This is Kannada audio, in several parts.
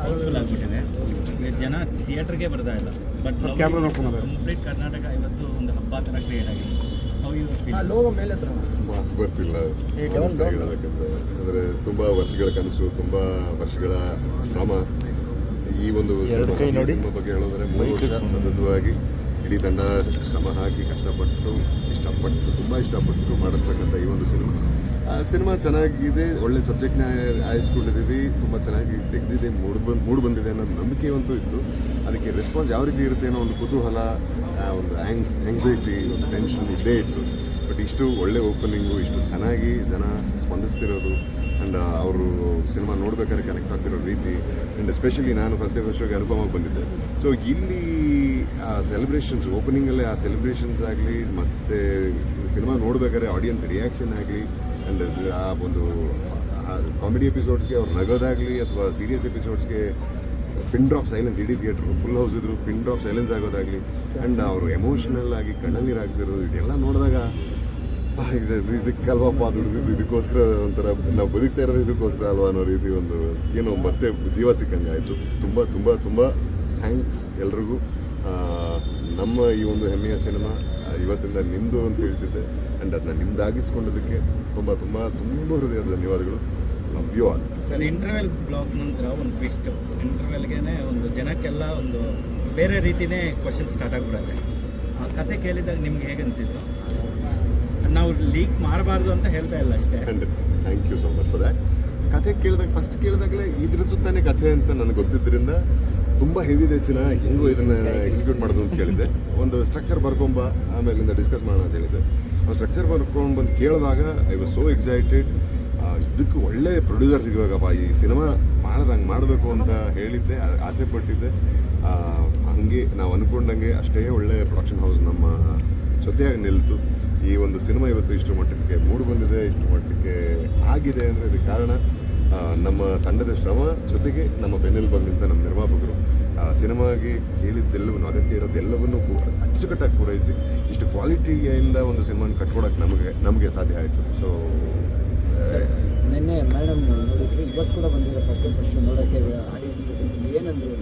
ಹೌಸ್ಫುಲ್ ಆಗ್ಬಿಟ್ಟಿದೆ ಜನ ಥಿಯೇಟರ್ಗೆ ಬರ್ತಾ ಇಲ್ಲ ಬಟ್ ಕಂಪ್ಲೀಟ್ ಕರ್ನಾಟಕ ಇವತ್ತು ಒಂದು ಹಬ್ಬ ಥರ ಕ್ರಿಯೇಟ್ ಆಗಿದೆ ಮಾತು ಬರ್ತಿಲ್ಲ ಅಂದರೆ ತುಂಬ ವರ್ಷಗಳ ಕನಸು ತುಂಬ ವರ್ಷಗಳ ಶ್ರಮ ಈ ಒಂದು ಸಿನಿಮಾ- ಬಗ್ಗೆ ಹೇಳೋದ್ರೆ ಮೂರು ವರ್ಷ ಸತತವಾಗಿ ಇಡೀ ತಂಡ ಶ್ರಮ ಹಾಕಿ ಕಷ್ಟಪಟ್ಟು ಇಷ್ಟಪಟ್ಟು ತುಂಬ ಇಷ್ಟಪಟ್ಟು ಮಾಡಿರ್ತಕ್ಕಂಥ ಈ ಒಂದು ಸಿನಿಮಾ ಸಿನಿಮಾ ಚೆನ್ನಾಗಿದೆ, ಒಳ್ಳೆ ಸಬ್ಜೆಕ್ಟ್ನ ಆಯಿಸ್ಕೊಂಡಿದ್ದೀವಿ, ತುಂಬ ಚೆನ್ನಾಗಿ ತೆಗೆದಿದೆ, ಮೂಡ್ ಬಂದು, ಮೂಡ್ ಬಂದಿದೆ ಅನ್ನೋ ನಂಬಿಕೆ ಅಂತೂ ಇತ್ತು. ಅದಕ್ಕೆ ರೆಸ್ಪಾನ್ಸ್ ಯಾವ ರೀತಿ ಇರುತ್ತೆ ಅನ್ನೋ ಒಂದು ಕುತೂಹಲ ಒಂದು ಆ್ಯಂಗ್ ಆ್ಯಂಗ್ಸೈಟಿ ಒಂದು ಟೆನ್ಷನ್ ಇದ್ದೇ ಇತ್ತು. ಬಟ್ ಇಷ್ಟು ಒಳ್ಳೆ ಓಪನಿಂಗು ಇಷ್ಟು ಚೆನ್ನಾಗಿ ಜನ ಸ್ಪಂದಿಸ್ತಿರೋದು ಆ್ಯಂಡ್ ಅವರು ಸಿನಿಮಾ ನೋಡ್ಬೇಕಾದ್ರೆ ಕನೆಕ್ಟ್ ಆಗ್ತಿರೋ ರೀತಿ ಆ್ಯಂಡ್ ಎಸ್ಪೆಷಲಿ ನಾನು ಫಸ್ಟ್ ಡೇ ಫಸ್ಟ್ ಶೋಗೆ ಅನುಪಮಾಗಿ ಬಂದಿದ್ದೆ. ಸೊ ಇಲ್ಲಿ, ಆ ಸೆಲೆಬ್ರೇಷನ್ಸ್ ಓಪನಿಂಗಲ್ಲೇ ಆ ಸೆಲೆಬ್ರೇಷನ್ಸ್ ಆಗಲಿ, ಮತ್ತು ಸಿನಿಮಾ ನೋಡಬೇಕಾದ್ರೆ ಆಡಿಯನ್ಸ್ ರಿಯಾಕ್ಷನ್ ಆಗಲಿ ಆ್ಯಂಡ್ ಆ ಒಂದು ಕಾಮಿಡಿ ಎಪಿಸೋಡ್ಸ್ಗೆ ಅವ್ರು ನಗೋದಾಗಲಿ ಅಥವಾ ಸೀರಿಯಸ್ ಎಪಿಸೋಡ್ಸ್ಗೆ ಪಿನ್ ಡ್ರಾಪ್ ಸೈಲೆನ್ಸ್ ಇಡೀ ಥಿಯೇಟ್ರ್ ಫುಲ್ ಹೌಸ್ ಇದ್ರು ಪಿನ್ ಡ್ರಾಪ್ ಸೈಲೆನ್ಸ್ ಆಗೋದಾಗಲಿ ಆ್ಯಂಡ್ ಅವರು ಎಮೋಷ್ನಲ್ ಆಗಿ ಕಣ್ಣಲ್ಲಿ ಆಗ್ತಿರೋದು ಇದೆಲ್ಲ ನೋಡಿದಾಗ ಇದು, ಇದು- ಇದಕ್ಕಲ್ವಪ್ಪ ದುಡಿದಿದ್ದು ಇದಕ್ಕೋಸ್ಕರ ಒಂಥರ ನಾವು ಬದುಕ್ತಾ ಇರೋದು ಇದಕ್ಕೋಸ್ಕರ ಅಲ್ವಾ ಅನ್ನೋ ರೀತಿ ಒಂದು ಏನೋ ಮತ್ತೆ ಜೀವ ಸಿಕ್ಕಂಗೆ ಆಯಿತು. ತುಂಬ ತುಂಬ ತುಂಬ ಥ್ಯಾಂಕ್ಸ್ ಎಲ್ರಿಗೂ. ನಮ್ಮ ಈ ಒಂದು ಹೆಮ್ಮೆಯ ಸಿನಿಮಾ ಇವತ್ತಿಂದ ನಿಮ್ಮದು ಅಂತ ಹೇಳ್ತಿದ್ದೆ. ಆ್ಯಂಡ್ ಅದನ್ನ ನಿಮ್ದಾಗಿಸ್ಕೊಂಡದಕ್ಕೆ ತುಂಬ ತುಂಬ ತುಂಬ ಹೃದಯದ ಧನ್ಯವಾದಗಳು. Love you all sir interval block ನಂತರ ಒಂದು ಟ್ವಿಸ್ಟ್ ಇಂಟರ್ವೆಲ್ಗೆ ಒಂದು ಜನಕ್ಕೆಲ್ಲ ಒಂದು ಬೇರೆ ರೀತಿನೇ ಕ್ವಶನ್ ಸ್ಟಾರ್ಟ್ ಆಗಿಬಿಡುತ್ತೆ. ಆ ಕತೆ ಕೇಳಿದಾಗ ನಿಮ್ಗೆ ಹೇಗೆ ಅನಿಸಿತ್ತು? ನಾವು ಲೀಕ್ ಮಾಡಬಾರ್ದು ಅಂತ ಹೇಳ್ತಾ ಇಲ್ಲ ಅಷ್ಟೇ. ಖಂಡಿತ. Thank you so much for that ಕಥೆ ಕೇಳಿದಾಗ ಫಸ್ಟ್ ಕೇಳಿದಾಗಲೇ ಇದ್ರ ಸುತ್ತಾನೆ ಕಥೆ ಅಂತ ನನಗೆ ಗೊತ್ತಿದ್ದರಿಂದ ತುಂಬ ಹೆವಿ ಇದೆ ಚಿನ್ನ ಹೆಂಗೋ ಇದನ್ನ ಎಕ್ಸಿಕ್ಯೂಟ್ ಮಾಡೋದು ಅಂತ ಕೇಳಿದ್ದೆ. ಒಂದು ಸ್ಟ್ರಕ್ಚರ್ ಬರ್ಕೊಂಬ ಆಮೇಲಿಂದ ಡಿಸ್ಕಸ್ ಮಾಡೋಣ ಅಂತ ಹೇಳಿದ್ದೆ. ಆ ಸ್ಟ್ರಕ್ಚರ್ ಬರ್ಕೊಂಡು ಬಂದು ಕೇಳಿದಾಗ ಐ ವಾಸ್ ಸೋ ಎಕ್ಸೈಟೆಡ್ ಇದಕ್ಕೆ ಒಳ್ಳೆ ಪ್ರೊಡ್ಯೂಸರ್ ಸಿಗಬೇಕಪ್ಪ ಈ ಸಿನಿಮಾ ಮಾಡಿದ್ರೆ ಹಂಗೆ ಮಾಡಬೇಕು ಅಂತ ಹೇಳಿದ್ದೆ ಆಸೆ ಪಟ್ಟಿದ್ದೆ. ಹಂಗೆ ನಾವು ಅಂದ್ಕೊಂಡಂಗೆ ಅಷ್ಟೇ ಒಳ್ಳೆ ಪ್ರೊಡಕ್ಷನ್ ಹೌಸ್ ನಮ್ಮ ಜೊತೆಯಾಗಿ ನಿಲ್ತು. ಈ ಒಂದು ಸಿನಿಮಾ ಇವತ್ತು ಇಷ್ಟು ಮಟ್ಟಕ್ಕೆ ಮೂಡು ಬಂದಿದೆ, ಇಷ್ಟು ಮಟ್ಟಕ್ಕೆ ಆಗಿದೆ ಅಂದರೆ ಇದಕ್ಕೆ ಕಾರಣ ನಮ್ಮ ತಂಡದ ಶ್ರಮ ಜೊತೆಗೆ ನಮ್ಮ ಬೆನ್ನೆಲುಬಾಗಿ ನಿಂತ ನಮ್ಮ ನಿರ್ಮಾಪಕರು. ಸಿನಿಮಾಗೆ ಕೇಳಿದ್ದೆಲ್ಲವನ್ನು ಅಗತ್ಯ ಇರೋದೆಲ್ಲವನ್ನು ಅಚ್ಚುಕಟ್ಟಾಗಿ ಪೂರೈಸಿ ಇಷ್ಟು ಕ್ವಾಲಿಟಿಯಿಂದ ಒಂದು ಸಿನಿಮಾನ ಕಟ್ಕೊಡಕ್ಕೆ ನಮಗೆ ನಮಗೆ ಸಾಧ್ಯ ಆಯಿತು. ಸೊ ನಿನ್ನೆ ಮೇಡಮ್ ನೋಡಿದ್ರು ಇವತ್ತು ಕೂಡ ಬಂದಿರೋ ಫಸ್ಟ್ ಫಸ್ಟ್ ನೋಡೋಕ್ಕೆ ಆಡಿಯನ್ಸ್ ಏನಂದ್ರು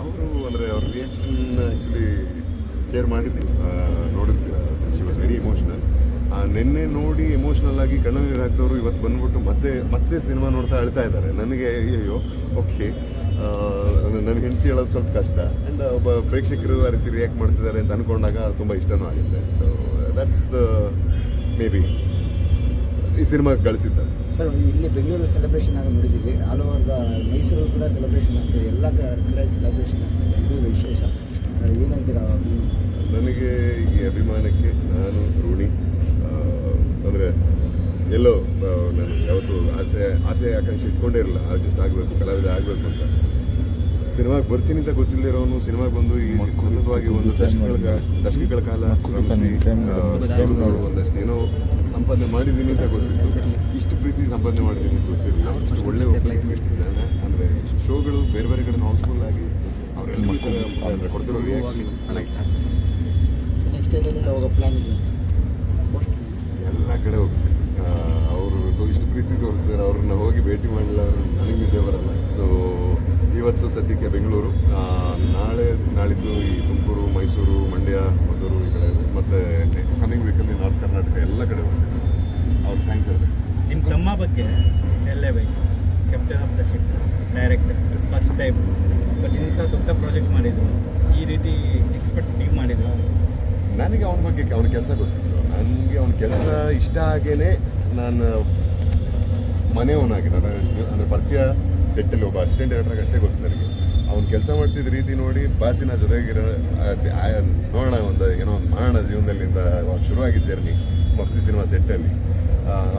ಅವರು ಅಂದರೆ ಅವ್ರ ರಿಯಾಕ್ಷನ್ ಆ್ಯಕ್ಚುಲಿ ಶೇರ್ ಮಾಡಿದ್ವಿ ನೋಡಿರ್ತೀರ ಶಿ ವಾಸ್ ವೆರಿ ಇಮೋಷನಲ್ ನಿನ್ನೆ ನೋಡಿ ಎಮೋಷನಲ್ ಆಗಿ ಕಣ್ಣಲ್ಲಿ ಹಾಕಿದವರು ಇವತ್ತು ಬಂದ್ಬಿಟ್ಟು ಮತ್ತೆ ಮತ್ತೆ ಸಿನಿಮಾ ನೋಡ್ತಾ ಅಳ್ತಾ ಇದ್ದಾರೆ. ನನಗೆ ಅಯ್ಯೋ ಓಕೆ ನನ್ನ ಹೆಂಡತಿ ಹೇಳೋದು ಸ್ವಲ್ಪ ಕಷ್ಟ. ಆ್ಯಂಡ್ ಒಬ್ಬ ಪ್ರೇಕ್ಷಕರು ಆ ರೀತಿ ರಿಯಾಕ್ಟ್ ಮಾಡ್ತಿದ್ದಾರೆ ಅಂತ ಅಂದ್ಕೊಂಡಾಗ ಅದು ತುಂಬ ಇಷ್ಟನೂ ಆಗುತ್ತೆ. So that's the maybe ಈ ಸಿನಿಮಾ ಗಳಿಸಿದ್ದ. ಸರ್ ಇಲ್ಲಿ ಬೆಂಗಳೂರು ಸೆಲೆಬ್ರೇಷನ್ ಆಗಿ ನೋಡಿದ್ದೀವಿ. ಆಲ್ ಓವರ್ ದ ಮೈಸೂರು ಕೂಡ ಸೆಲೆಬ್ರೇಷನ್ ಆಗ್ತದೆ. ಎಲ್ಲ ಕಡೆ ಸೆಲೆಬ್ರೇಷನ್ ಆಗ್ತದೆ. ಇದು ವಿಶೇಷ. ಏನಂತೀರಾ ಹೇಳ್ತೀರಾ ನನಗೆ ಈ ಅಭಿಮಾನಕ್ಕೆ ನಾನು ಋಣಿ. ಅಂದರೆ ಎಲ್ಲೋ ನಾನು ಯಾವತ್ತು ಆಸೆ ಆಸೆ ಆಕಾಂಕ್ಷೆ ಇಟ್ಕೊಂಡೇ ಇರಲಿಲ್ಲ ಆರ್ಟಿಸ್ಟ್ ಆಗಬೇಕು ಕಲಾವಿದ ಆಗಬೇಕು ಅಂತ. ಸಿನಿಮಾಗೆ ಬರ್ತೀನಿ ಅಂತ ಗೊತ್ತಿಲ್ಲದಿರೋನು ಸಿನಿಮಾಗೆ ಬಂದು ಈ ಸತತವಾಗಿ ಒಂದು ದಶಕಗಳ ದಶಕಗಳ ಕಾಲ ಒಂದಷ್ಟು ಏನೋ ಸಂಪಾದನೆ ಮಾಡಿದ್ದೀನಿ ಅಂತ ಗೊತ್ತಿತ್ತು. ಇಷ್ಟು ಪ್ರೀತಿ ಸಂಪಾದನೆ ಮಾಡಿದ್ದೀನಿ ಅಂತ ಗೊತ್ತಿರಲಿಲ್ಲ. ಅಷ್ಟು ಒಳ್ಳೆ ಅಂದರೆ ಶೋಗಳು ಬೇರೆ ಬೇರೆ ಕಡೆ ಹೌಸ್ಫುಲ್ ಆಗಿ ಅವರೆಲ್ಲ ಕೊಡ್ತಿರೋ ರಿಯಾಕ್ಷನ್ ನೆಕ್ಸ್ಟ್ ಇದರಲ್ಲಿ ಹೋಗೋ ಪ್ಲ್ಯಾನ್ ಇದೆ. ಎಲ್ಲ ಕಡೆ ಹೋಗ್ತೀನಿ ಅವರು ಇಷ್ಟು ಪ್ರೀತಿ ತೋರಿಸ್ತಾರೆ ಅವ್ರನ್ನ ಹೋಗಿ ಭೇಟಿ ಮಾಡಲ್ಲ ನನಗೆ ನಿದ್ದೆ ಬರಲ್ಲ. ಸೊ ಇವತ್ತು ಸದ್ಯಕ್ಕೆ ಬೆಂಗಳೂರು. ನಾಳೆ ನಾಳಿದ್ದು ಈ ತುಮಕೂರು ಮೈಸೂರು ಮಂಡ್ಯ ಮದ್ದೂರು ಈ ಕಡೆ ಮತ್ತು ಕಮಿಂಗ್ ವೀಕಲ್ಲಿ ನಾರ್ತ್ ಕರ್ನಾಟಕ ಎಲ್ಲ ಕಡೆ ಹೋಗಿ ಅವ್ರು ಥ್ಯಾಂಕ್ಸ್ ಹೇಳ್ತಾರೆ. ನಿಮ್ಮ ತಮ್ಮ ಬಗ್ಗೆ ಎಲ್ಲೇ ಬೇಕು captain of the ship director first time but ಇಂಥ ದೊಡ್ಡ ಪ್ರಾಜೆಕ್ಟ್ ಮಾಡಿದ್ರು. ಈ ರೀತಿ ಎಕ್ಸ್ಪೆಕ್ಟ್ ನೀವು ಮಾಡಿದ್ರು. ನನಗೆ ಅವನ ಬಗ್ಗೆ ಅವನ ಕೆಲಸ ಗೊತ್ತಿತ್ತು. ನನಗೆ ಅವನ ಕೆಲಸ ಇಷ್ಟ ಆಗೇನೆ ನಾನು ಮನೆಯವನಾಗಿದ್ದ ಅಂದರೆ ಪರಿಚಯ ಸೆಟ್ಟಲ್ಲಿ ಒಬ್ಬ ಅಸಿಸ್ಟೆಂಟ್ ಡೈರೆಕ್ಟರ್ ಅಷ್ಟೇ ಗೊತ್ತು ನನಗೆ. ಅವ್ನು ಕೆಲಸ ಮಾಡ್ತಿದ್ದ ರೀತಿ ನೋಡಿ ಬಾಸಿನ ಜೊತೆಗಿರೋ ನೋಡೋಣ ಒಂದು, ಏನೋ ಒಂದು ಮಾಡೋಣ ಜೀವನದಲ್ಲಿಂದ ಶುರುವಾಗಿದ್ದ ಜರ್ನಿ ಮಸ್ತಿ ಸಿನಿಮಾ ಸೆಟ್ಟಲ್ಲಿ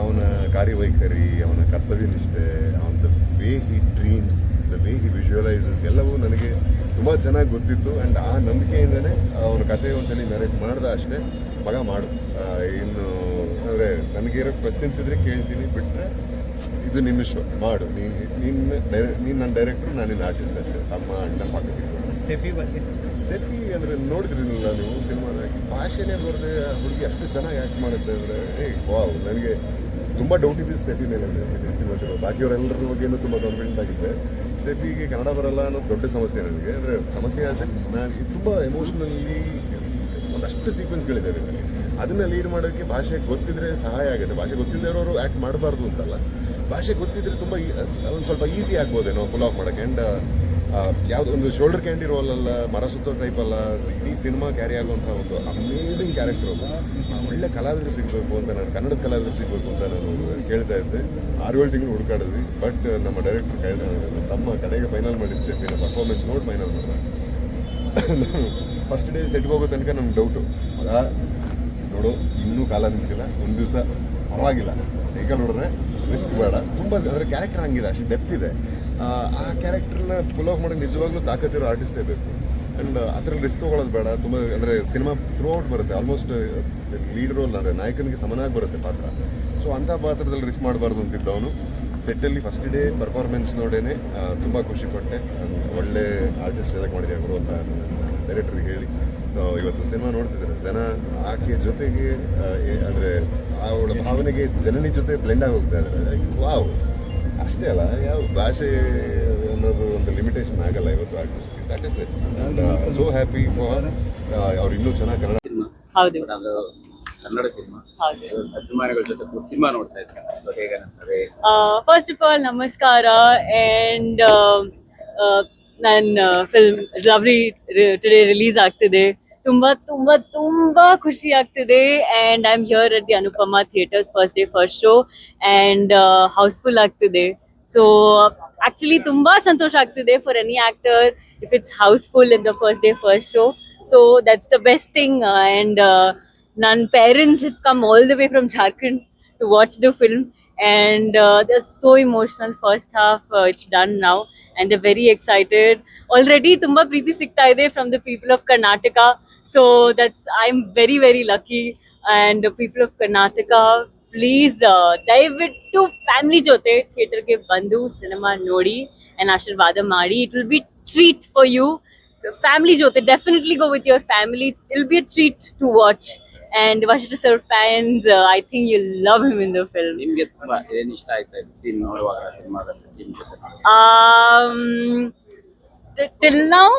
ಅವನ ಕಾರ್ಯವೈಖರಿ, ಅವನ ಕರ್ತವ್ಯನಿಷ್ಠೆ, ಅವನ the way he dreams the way he visualises ಎಲ್ಲವೂ ನನಗೆ ತುಂಬ ಚೆನ್ನಾಗಿ ಗೊತ್ತಿತ್ತು. ಆ್ಯಂಡ್ ಆ ನಂಬಿಕೆಯಿಂದಲೇ ಅವನ ಕತೆ ಸಲ ನರೇಟ್ ಮಾಡ್ದ ಅಷ್ಟೇ, ಮಗ ಮಾಡು. ಇನ್ನು ಅಂದರೆ ನನಗಿರೋ ಕ್ವೆಶನ್ಸ್ ಇದ್ರೆ ಕೇಳ್ತೀನಿ ಬಿಟ್ಟರೆ ಇದು ನಿಮ್ಮ ಶೋ ಮಾಡು ನೀನು ನಿನ್ನ ಡೈರೆ ನೀನು ನನ್ನ ಡೈರೆಕ್ಟರ್ ನಾನು ನಿನ್ನ ಆರ್ಟಿಸ್ಟ್ ಅಷ್ಟೇ. ತಮ್ಮ ಅಣ್ಣ ಸೊ ಸ್ಟೆಫಿ ಬಗ್ಗೆ. ಸ್ಟೆಫಿ ಅಂದರೆ ನೋಡಿದ್ರಿಲ್ಲ ನೀವು ಸಿನಿಮಾದಾಗಿ ಭಾಷೆನೇ ಬರದೆ ಹುಡುಗಿ ಅಷ್ಟು ಚೆನ್ನಾಗಿ ಆ್ಯಕ್ಟ್ ಮಾಡುತ್ತೆ ಅಂದರೆ ಏ ವಾವ್ ನನಗೆ ತುಂಬ ಡೌಟ್ ಇದೆ ಸ್ಟೆಫಿ ಮೇಲೆ ಇದೆ ಸಿನಿಮಾ ಶೋ ಬಾಕಿಯವರೆಲ್ಲರ ಬಗ್ಗೆನೂ ತುಂಬ ಕಾನ್ಫಿಡೆಂಟ್ ಆಗಿದೆ ಸ್ಟೆಫಿಗೆ ಕನ್ನಡ ಬರಲ್ಲ ಅನ್ನೋದು ದೊಡ್ಡ ಸಮಸ್ಯೆ ನನಗೆ. ಅಂದರೆ ಸಮಸ್ಯೆ ಆಸೆ ನಾನು ತುಂಬ ಎಮೋಷ್ನಲಿ ಒಂದಷ್ಟು ಸೀಕ್ವೆನ್ಸ್ಗಳಿದೆ ಅದರಲ್ಲಿ. ಅದನ್ನು ಲೀಡ್ ಮಾಡೋಕ್ಕೆ ಭಾಷೆ ಗೊತ್ತಿದ್ರೆ ಸಹಾಯ ಆಗುತ್ತೆ. ಭಾಷೆ ಗೊತ್ತಿಲ್ಲದವರು ಆ್ಯಕ್ಟ್ ಮಾಡಬಾರ್ದು ಅಂತಲ್ಲ. ಭಾಷೆ ಗೊತ್ತಿದ್ರೆ ತುಂಬ ಒಂದು ಸ್ವಲ್ಪ ಈಸಿ ಆಗ್ಬೋದೇನೋ ಫುಲ್ ಆಫ್ ಮಾಡೋಕ್ಕೆ. ಆ್ಯಂಡ್ ಯಾವುದೋ ಒಂದು ಶೋಲ್ಡರ್ ಕ್ಯಾಂಡಿ ರೋಲ್ ಅಲ್ಲ, ಮರ ಸುತ್ತೋ ಟೈಪ್ ಅಲ್ಲ ಇಡೀ ಸಿನಿಮಾ ಕ್ಯಾರಿ ಆಗುವಂಥ ಒಂದು ಅಮೇಝಿಂಗ್ ಕ್ಯಾರೆಕ್ಟರ್ ಅದು. ಒಳ್ಳೆ ಕಲಾವಿದರು ಸಿಗಬೇಕು ಅಂತ ನಾನು ಕನ್ನಡದ ಕಲಾವಿದರು ಸಿಗಬೇಕು ಅಂತ ನಾನು ಕೇಳ್ತಾ ಇದ್ದೆ. ಆರು ಏಳು ತಿಂಗಳು ಹುಡುಕಾಡಿದ್ವಿ. ಬಟ್ ನಮ್ಮ ಡೈರೆಕ್ಟರ್ ತಮ್ಮ ಕಡೆಗೆ ಫೈನಲ್ ಮಾಡಿ ಸ್ಟೆಪ್ಪಿನ ಪರ್ಫಾರ್ಮೆನ್ಸ್ ನೋಡಿ ಫೈನಲ್ ಮಾಡಿದೆ. ಫಸ್ಟ್ ಡೇ ಸೆಟ್ಗೆ ಹೋಗೋ ತನಕ ನಮ್ಗೆ ಡೌಟು ಮಗ ನೋಡು ಇನ್ನೂ ಕಾಲ ನಿಲ್ಲಿಸಿಲ್ಲ ಒಂದು ದಿವಸ ಪರವಾಗಿಲ್ಲ. ಸೈಕಲ್ ನೋಡಿದ್ರೆ ರಿಸ್ಕ್ ಬೇಡ. ತುಂಬ ಅಂದರೆ ಕ್ಯಾರೆಕ್ಟರ್ ಹಂಗಿದೆ ಅಷ್ಟು ಡೆಪ್ತ್ ಇದೆ. ಆ, ಕ್ಯಾರೆಕ್ಟರ್ನ ಫುಲ್ ಆಫ್ ಮಾಡೋಕ್ಕೆ ನಿಜವಾಗ್ಲೂ ತಾಕತ್ತಿರೋ ಆರ್ಟಿಸ್ಟೇ ಬೇಕು. ಆ್ಯಂಡ್ ಅದ್ರಲ್ಲಿ ರಿಸ್ಕ್ ತೊಗೊಳ್ಳೋದು ಬೇಡ. ತುಂಬ ಅಂದರೆ ಸಿನಿಮಾ ಥ್ರೂ ಔಟ್ ಬರುತ್ತೆ ಆಲ್ಮೋಸ್ಟ್ ಲೀಡ್ ರೋಲ್ ಅಂದರೆ ನಾಯಕನಿಗೆ ಸಮನಾಗಿ ಬರುತ್ತೆ ಪಾತ್ರ. ಸೊ ಅಂಥ ಪಾತ್ರದಲ್ಲಿ ರಿಸ್ಕ್ ಮಾಡಬಾರ್ದು ಅಂತಿದ್ದವನು. ಸೆಟ್ಟಲ್ಲಿ ಫಸ್ಟ್ ಡೇ ಪರ್ಫಾರ್ಮೆನ್ಸ್ ನೋಡೇನೆ ತುಂಬ ಖುಷಿಪಟ್ಟೆ ಒಳ್ಳೆ ಆರ್ಟಿಸ್ಟ್ ಸೆಲೆಕ್ಟ್ ಮಾಡಿದೆ ಅವರು ಅಂತ ಡೈರೆಕ್ಟ್ರಿಗೆ ಹೇಳಿ ಇವತ್ತು ಸಿನಿಮಾ ನೋಡ್ತಿದ್ದಾರೆ. ಜನ ಆಕೆ ಜೊತೆಗೆ ಅಂದರೆ ಅವಳ ಭಾವನೆಗೆ ಜನನಿ ಜೊತೆ ಬ್ಲೆಂಡ್ ಆಗಿ ಹೋಗ್ತಾ ಇದ್ದಾರೆ ವಾವ್ ಅಷ್ಟೇ ಅಲ್ಲ ಯಾವ ಭಾಷೆ ಅನ್ನೋದು ಒಂದು ಲಿಮಿಟೇಷನ್ ಆಗಲ್ಲ ಇವತ್ತು artist that is it so happy for ಅವ್ರು ಇನ್ನೂ ಚೆನ್ನಾಗಿ ಕನ್ನಡ ಹೌದು. ಕನ್ನಡ ಸಿನಿಮಾ. ಹೌದು. ಅಭಿಮಾನಿಗಳ ಜೊತೆ ಸಿನಿಮಾ ನೋಡ್ತಾ ಇದ್ದಾರೆ. ಸೊ ಹೇಗೆ ಅನಿಸ್ತದೆ? ಫಸ್ಟ್ ಆಫ್ ಆಲ್ ನಮಸ್ಕಾರ. ಆ್ಯಂಡ್ ನನ್ನ ಫಿಲ್ಮ್ ಲವ್ಲಿ ಟುಡೇ ರಿಲೀಸ್ ಆಗ್ತಿದೆ. ತುಂಬ ತುಂಬ ತುಂಬ ಖುಷಿ ಆಗ್ತಿದೆ. And I am here at the Anupama theatres first day first show and house full ಆಗ್ತಿದೆ. ಸೊ ಆಕ್ಚುಲಿ ತುಂಬಾ ಸಂತೋಷ ಆಗ್ತಿದೆ for any actor if it's house full in the first day first show so that's the best thing and ನನ್ನ parents if come all the way from Jharkhand to watch the film and uh, they're so emotional first half uh, it's done now and they're very excited already tumba preeti sikta ide from the people of karnataka so that's i'm very very lucky and the people of karnataka please ದಯವಿಟ್ಟು ಫ್ಯಾಮಿಲಿ ಜೊತೆ ಥಿಯೇಟರ್ಗೆ ಬಂದು ಸಿನಿಮಾ ನೋಡಿ ಆ್ಯಂಡ್ ಆಶೀರ್ವಾದ ಮಾಡಿ it will be treat for you family ಜೊತೆ definitely go with your family it'll be a treat to watch and Vashita sir fans, uh, I think you'll love him in the film. ನಿಮ್ಗೆ ತುಂಬಾ ಏನ್ ಇಷ್ಟ ಆಯ್ತಾ ಇದು ಸೀನ್ ನೋಡುವಾಗ ಸಿನಿಮಾದಲ್ಲಿ ಟೀಮ್ ಜೊತೆ Um, t- till now,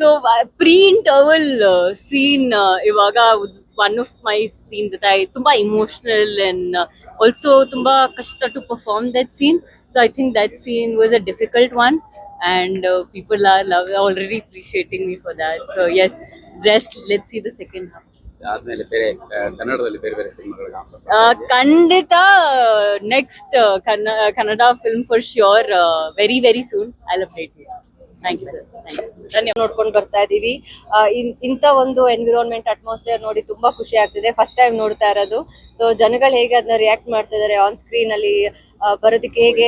so uh, pre-interval uh, scene, uh, Ivaga was one of my scenes that I tumba emotional and uh, also tumba kashta to perform that scene. So I think that scene was a difficult one, and uh, people are love already appreciating me for that. So yes, rest. Let's see the second half. ಆದ್ಮೇಲೆ ಬೇರೆ ಆ, ಕನ್ನಡದಲ್ಲಿ ಬೇರೆ ಬೇರೆ ಸಿನಿಮಾಗಳಿಗೆ Uh, ಖಂಡಿತ next Kannada film for sure very very soon I update you thank you sir ಧನ್ಯವಾದ ನೋಡ್ಕೊಂಡು ಬರ್ತಾ ಇದೀವಿ. ಇಂತ ಒಂದು ಎನ್ವಿರಾನ್ಮೆಂಟ್ ಅಟ್ಮಾಸ್ಫಿಯರ್ ನೋಡಿ ತುಂಬಾ ಖುಷಿ ಆಗ್ತಿದೆ. ಫಸ್ಟ್ ಟೈಮ್ ನೋಡ್ತಾ ಇರೋದು. ಸೊ ಜನಗಳು ಹೇಗೆ ಅದನ್ನ ರಿಯಾಕ್ಟ್ ಮಾಡ್ತಾ ಇದಾರೆ ಆನ್ ಸ್ಕ್ರೀನ್ ಅಲ್ಲಿ ಬರೋದಕ್ಕೆ ಹೇಗೆ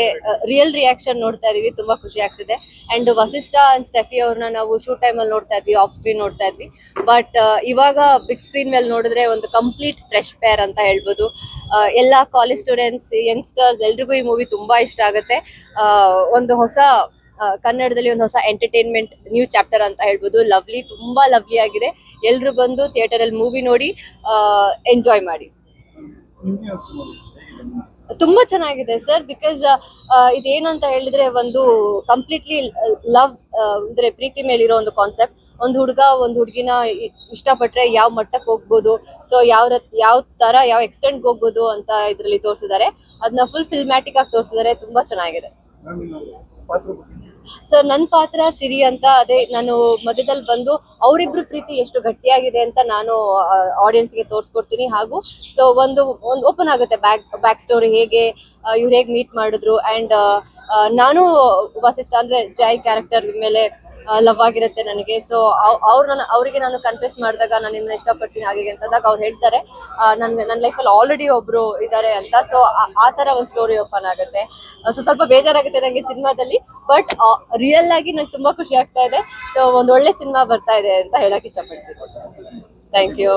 ರಿಯಲ್ ರಿಯಾಕ್ಷನ್ ನೋಡ್ತಾ ಇದೀವಿ. ತುಂಬಾ ಖುಷಿ ಆಗ್ತಿದೆ. ಅಂಡ್ ವಸಿಷ್ಠ ಅಂಡ್ ಸ್ಟೆಫಿ ಅವ್ರನ್ನ ನಾವು ಶೂಟ್ ಟೈಮ್ ಅಲ್ಲಿ ನೋಡ್ತಾ ಇದ್ವಿ ಆಫ್ ಸ್ಕ್ರೀನ್ ನೋಡ್ತಾ ಇದ್ವಿ. ಬಟ್ ಇವಾಗ ಬಿಗ್ ಸ್ಕ್ರೀನ್ ಮೇಲೆ ನೋಡಿದ್ರೆ ಒಂದು ಕಂಪ್ಲೀಟ್ ಫ್ರೆಶ್ ಪೇರ್ ಅಂತ ಹೇಳ್ಬೋದು. ಎಲ್ಲಾ ಕಾಲೇಜ್ ಸ್ಟೂಡೆಂಟ್ಸ್ ಯಂಗ್ಸ್ಟರ್ಸ್ ಎಲ್ರಿಗೂ ಈ ಮೂವಿ ತುಂಬಾ ಇಷ್ಟ ಆಗುತ್ತೆ. ಒಂದು ಹೊಸ ಕನ್ನಡದಲ್ಲಿ ಒಂದು ಹೊಸ ಎಂಟರ್ಟೈನ್ಮೆಂಟ್ ನ್ಯೂ ಚಾಪ್ಟರ್ ಅಂತ ಹೇಳ್ಬೋದು. ಲವ್ಲಿ ತುಂಬಾ ಲವ್ಲಿ ಆಗಿದೆ. ಎಲ್ರು ಬಂದು ಥಿಯೇಟರ್ ಅಲ್ಲಿ ಮೂವಿ ನೋಡಿ ಎಂಜಾಯ್ ಮಾಡಿ. ತುಂಬಾ ಚೆನ್ನಾಗಿದೆ ಸರ್ ಬಿಕಾಸ್ ಇದೇನಂತ ಹೇಳಿದ್ರೆ ಒಂದು ಕಂಪ್ಲೀಟ್ಲಿ ಲವ್ ಅಂದ್ರೆ ಪ್ರೀತಿ ಮೇಲಿರೋ ಒಂದು ಕಾನ್ಸೆಪ್ಟ್ ಒಂದು ಹುಡುಗ ಒಂದು ಹುಡುಗಿನ ಇಷ್ಟಪಟ್ರೆ ಯಾವ ಮಟ್ಟಕ್ಕೆ ಹೋಗ್ಬೋದು ಸೊ ಯಾವ ಯಾವ ತರ, ಯಾವ ಎಕ್ಸ್ಟೆಂಟ್ ಹೋಗ್ಬೋದು ಅಂತ ಇದರಲ್ಲಿ ತೋರಿಸಿದ್ದಾರೆ. ಅದನ್ನ ಫುಲ್ ಫಿಲ್ಮ್ಯಾಟಿಕ್ ಆಗಿ ತೋರಿಸಿದ್ದಾರೆ, ತುಂಬಾ ಚೆನ್ನಾಗಿದೆ. ಸರ್ ನನ್ನ ಪಾತ್ರ ಸಿರಿ ಅಂತ, ಅದೇ ನಾನು ಮಧ್ಯದಲ್ಲಿ ಬಂದು ಅವರಿಬ್ರು ಪ್ರೀತಿ ಎಷ್ಟು ಗಟ್ಟಿಯಾಗಿದೆ ಅಂತ ನಾನು ಆಡಿಯನ್ಸ್ಗೆ ತೋರಿಸ್ಕೊಡ್ತೀನಿ. ಹಾಗೂ ಸೊ ಒಂದು ಒಂದು ಓಪನ್ ಆಗುತ್ತೆ ಬ್ಯಾಕ್ ಬ್ಯಾಕ್ ಸ್ಟೋರಿ ಹೇಗೆ ಇವ್ರು ಹೇಗೆ ಮೀಟ್ ಮಾಡಿದ್ರು ಆ್ಯಂಡ್ ನಾನು ವಸಿಷ್ಠ ಅಂದ್ರೆ ಜೈ ಕ್ಯಾರೆಕ್ಟರ್ ಮೇಲೆ ಲವ್ ಆಗಿರುತ್ತೆ ನನಗೆ. ಸೊ ಅವ್ರು ನನ್ನ, ಅವರಿಗೆ ನಾನು ಕನ್ಫ್ಯೂಸ್ ಮಾಡಿದಾಗ ನಾನು ನಿಮ್ಮನ್ನ ಇಷ್ಟಪಡ್ತೀನಿ ಹಾಗೆ ಅಂತಂದಾಗ ಅವ್ರು ಹೇಳ್ತಾರೆ. ನನ್ನ ನನ್ನ ಲೈಫಲ್ಲಿ ಆಲ್ರೆಡಿ ಒಬ್ರು ಇದ್ದಾರೆ ಅಂತ. ಸೊ ಆ ಥರ ಒಂದು ಸ್ಟೋರಿ ಓಪನ್ ಆಗುತ್ತೆ. ಸೊ ಸ್ವಲ್ಪ ಬೇಜಾರಾಗುತ್ತೆ ನನಗೆ ಸಿನಿಮಾದಲ್ಲಿ ಬಟ್ ರಿಯಲ್ ಆಗಿ ನಂಗೆ ತುಂಬಾ ಖುಷಿ ಆಗ್ತಾ ಇದೆ. ಸೊ ಒಂದು ಒಳ್ಳೆ ಸಿನಿಮಾ ಬರ್ತಾ ಇದೆ ಅಂತ ಹೇಳಕ್ ಇಷ್ಟಪಡ್ತೀನಿ. Thank you